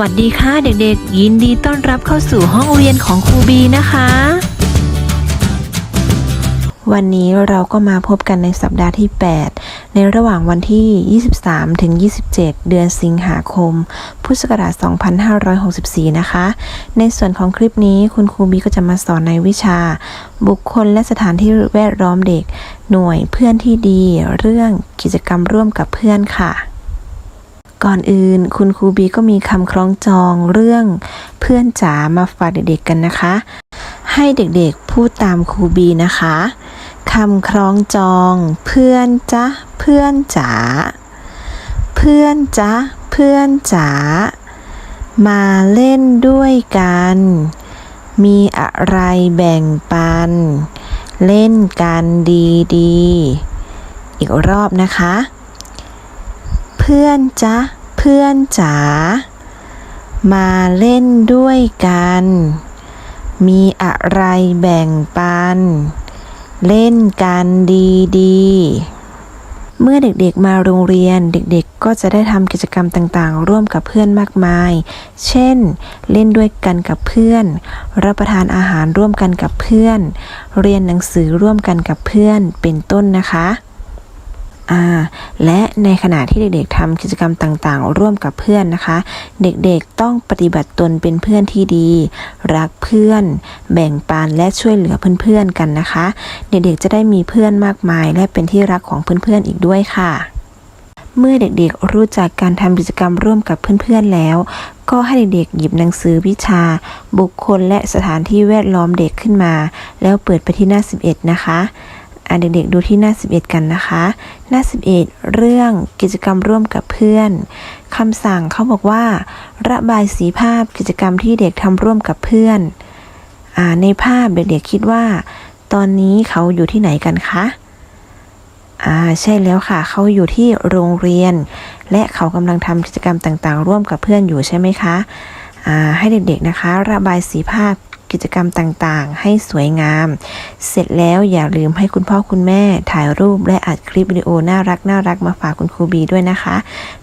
วัสดีค่ะเด็กๆ ยินดีต้อนรับเข้าสู่ห้องเรียนของครูบีนะคะ วันนี้เราก็มาพบกันในสัปดาห์ที่ 8 ในระหว่างวันที่ 23 ถึง 27 เดือนสิงหาคม พุทธศักราช 2564 นะคะ ในส่วนของคลิปนี้คุณครูบีก็จะมาสอนในวิชา บุคคลและสถานที่แวดล้อมเด็ก หน่วยเพื่อนที่ดี เรื่องกิจกรรมร่วมกับเพื่อนค่ะ ก่อนอื่นคุณครูบีก็มีคำคล้องจองเรื่องเพื่อนจ๋ามาฝากเด็กๆกันนะคะ ให้เด็กๆพูดตามครูบีนะคะคำคล้องจองเพื่อนจ๊ะเพื่อนจ๋าเพื่อนจ๊ะเพื่อนจ๋ามาเล่นด้วยกัน มีอะไรแบ่งปัน เล่นกันดีๆ อีกรอบนะคะ เพื่อนจ๊ะ เพื่อนจ๋า มาเล่นด้วยกัน มีอะไรแบ่งปัน เล่นกันดีๆเมื่อเด็กๆมาโรงเรียนเด็กๆ ก็จะได้ทำกิจกรรมต่างๆ ร่วมกับเพื่อนมากมาย เช่น เล่นด้วยกันกับเพื่อน รับประทานอาหารร่วมกันกับเพื่อน เรียนหนังสือร่วมกันกับเพื่อนเป็นต้นนะคะ อ่าและในขณะที่เด็กๆทำกิจกรรมต่างๆ ร่วมกับเพื่อนนะคะ เด็กๆต้องปฏิบัติตนเป็นเพื่อนที่ดี รักเพื่อน แบ่งปันและช่วยเหลือเพื่อนๆกันนะคะ เด็กๆจะได้มีเพื่อนมากมาย และเป็นที่รักของเพื่อนๆอีกด้วยค่ะเมื่อเด็กๆรู้จักการทำกิจกรรมร่วมกับเพื่อนๆแล้ว ก็ให้เด็กๆหยิบหนังสือวิชา บุคคลและสถานที่แวดล้อมเด็กขึ้นมา แล้วเปิดไปที่หน้า 11 นะคะ อะเด็กๆดูที่หน้า 11 กันนะคะ หน้า 11 เรื่องกิจกรรมร่วมกับเพื่อนคำสั่งเขาบอกว่า ระบายสีภาพกิจกรรมที่เด็กทำร่วมกับเพื่อนอ่าในภาพเด็กๆคิดว่า ตอนนี้เขาอยู่ที่ไหนกันคะอ่าใช่แล้วค่ะ เขาอยู่ที่โรงเรียน และเขากำลังทำกิจกรรมต่างๆ ร่วมกับเพื่อนอยู่ใช่ไหมคะอ่าให้เด็กๆนะคะ ระบายสีภาพ กิจกรรมต่างๆ ให้สวยงาม เสร็จแล้วอย่าลืมให้คุณพ่อคุณแม่ถ่ายรูปและอัดคลิปวิดีโอน่ารักน่ารักมาฝากคุณครูบีด้วยนะคะ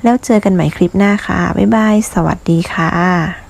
แล้วเจอกันใหม่คลิปหน้าค่ะ บ๊ายบาย สวัสดีค่ะ